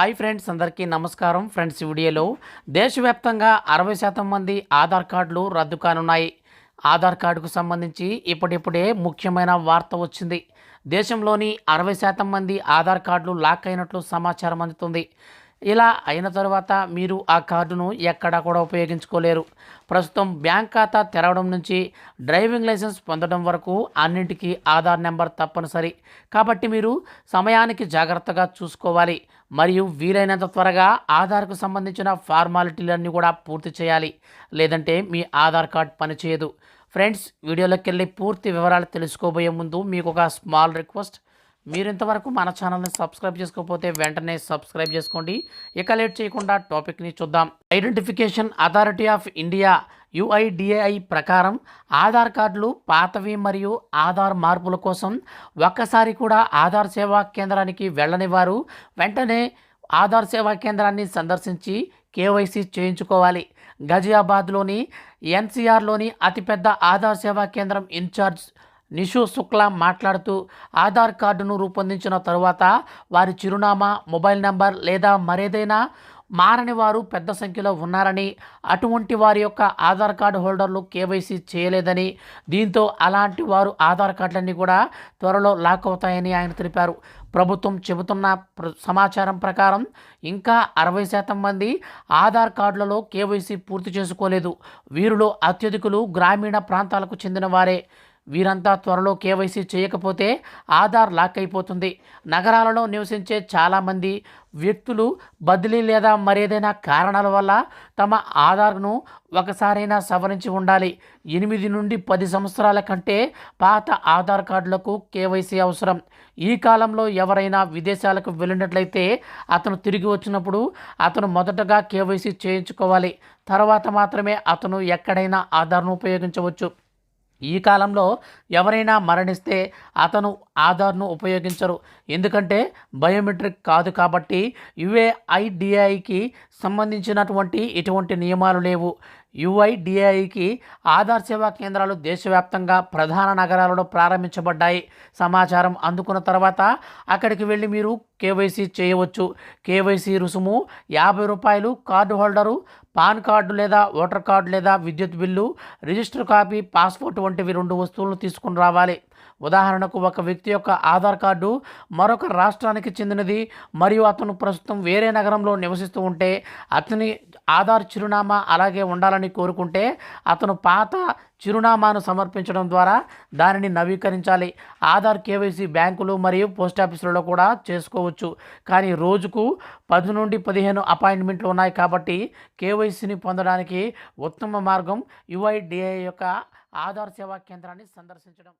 Hi friends అందరికీ నమస్కారం. Friends వీడియోలో దేశవ్యాప్తంగా అరవై శాతం మంది ఆధార్ కార్డులు రద్దు కానున్నాయి. ఆధార్ కార్డుకు సంబంధించి ఇప్పుడిప్పుడే ముఖ్యమైన వార్త వచ్చింది. దేశంలోని అరవై శాతం మంది ఆధార్ కార్డులు లాక్ అయినట్లు సమాచారం అందుతుంది. ఇలా అయిన తర్వాత మీరు ఆ కార్డును ఎక్కడా కూడా ఉపయోగించుకోలేరు. ప్రస్తుతం బ్యాంక్ ఖాతా తెరవడం నుంచి డ్రైవింగ్ లైసెన్స్ పొందడం వరకు అన్నింటికీ ఆధార్ నెంబర్ తప్పనిసరి. కాబట్టి మీరు సమయానికి జాగ్రత్తగా చూసుకోవాలి. మరియు వీలైనంత త్వరగా ఆధార్కు సంబంధించిన ఫార్మాలిటీలన్నీ కూడా పూర్తి చేయాలి. లేదంటే మీ ఆధార్ కార్డ్ పనిచేయదు. ఫ్రెండ్స్ వీడియోలోకి వెళ్ళి పూర్తి వివరాలు తెలుసుకోబోయే ముందు మీకు ఒక స్మాల్ రిక్వెస్ట్. మీరు ఇంతవరకు మన ఛానల్ని సబ్స్క్రైబ్ చేసుకోకపోతే వెంటనే సబ్స్క్రైబ్ చేసుకోండి. ఇక లేట్ చేయకుండా టాపిక్ని చూద్దాం. Identification authority of India UIDAI ప్రకారం ఆధార్ కార్డులు పాతవి మరియు ఆధార్ మార్పుల కోసం ఒక్కసారి కూడా ఆధార్ సేవా కేంద్రానికి వెళ్ళని వారు వెంటనే ఆధార్ సేవా కేంద్రాన్ని సందర్శించి కేవైసీ చేయించుకోవాలి. గజియాబాద్లోని ఎన్సీఆర్లోని అతిపెద్ద ఆధార్ సేవా కేంద్రం ఇన్ఛార్జ్ నిషు శుక్లా మాట్లాడుతూ ఆధార్ కార్డును రూపొందించిన తరువాత వారి చిరునామా మొబైల్ నంబర్ లేదా మరేదైనా మారని వారు పెద్ద సంఖ్యలో ఉన్నారని అటువంటి వారి యొక్క ఆధార్ కార్డు హోల్డర్లు కేవైసీ చేయలేదని దీంతో అలాంటి వారు ఆధార్ కార్డులన్నీ కూడా త్వరలో లాక్ అవుతాయని ఆయన తెలిపారు. ప్రభుత్వం చెబుతున్న ప్ర సమాచారం ప్రకారం ఇంకా అరవై శాతం మంది ఆధార్ కార్డులలో కేవైసీ పూర్తి చేసుకోలేదు. వీరిలో అత్యధికులు గ్రామీణ ప్రాంతాలకు చెందిన వారే. వీరంతా త్వరలో కేవైసీ చేయకపోతే ఆధార్ లాక్ అయిపోతుంది. నగరాలలో నివసించే చాలామంది వ్యక్తులు బదిలీ లేదా మరేదైనా కారణాల వల్ల తమ ఆధార్ను ఒకసారైనా సవరించి ఉండాలి. ఎనిమిది నుండి పది సంవత్సరాల కంటే పాత ఆధార్ కార్డులకు కేవైసీ అవసరం. ఈ కాలంలో ఎవరైనా విదేశాలకు వెళ్ళినట్లయితే అతను తిరిగి వచ్చినప్పుడు అతను మొదటగా కేవైసీ చేయించుకోవాలి. తర్వాత మాత్రమే అతను ఎక్కడైనా ఆధార్ను ఉపయోగించవచ్చు. ఈ కాలంలో ఎవరైనా మరణిస్తే అతను ఆధార్ను ఉపయోగించరు. ఎందుకంటే బయోమెట్రిక్ కాదు కాబట్టి యుఏఐడిఐకి సంబంధించినటువంటి ఎటువంటి నియమాలు లేవు. యుఐడిఐకి ఆధార్ సేవా కేంద్రాలు దేశవ్యాప్తంగా ప్రధాన నగరాలలో ప్రారంభించబడ్డాయి. సమాచారం అందుకున్న తర్వాత అక్కడికి వెళ్ళి మీరు కేవైసీ చేయవచ్చు. కేవైసీ రుసుము యాభై రూపాయలు కార్డు హోల్డరు పాన్ కార్డు లేదా ఓటర్ కార్డు లేదా విద్యుత్ బిల్లు రిజిస్టర్ కాపీ పాస్పోర్ట్ వంటివి రెండు వస్తువులను తీసుకుని రావాలి. ఉదాహరణకు ఒక వ్యక్తి యొక్క ఆధార్ కార్డు మరొక రాష్ట్రానికి చెందినది మరియు అతను ప్రస్తుతం వేరే నగరంలో నివసిస్తూ ఉంటే అతని ఆధార్ చిరునామా అలాగే ఉండాలని కోరుకుంటే అతను పాత చిరునామాను సమర్పించడం ద్వారా దానిని నవీకరించాలి. ఆధార్ కేవైసీ బ్యాంకులు మరియు పోస్ట్ ఆఫీసులలో కూడా చేసుకోవచ్చు. కానీ రోజుకు పది నుండి పదిహేను అపాయింట్మెంట్లు ఉన్నాయి కాబట్టి కేవైసీని పొందడానికి ఉత్తమ మార్గం యుఐడిఏ యొక్క ఆధార్ సేవా కేంద్రాన్ని సందర్శించడం.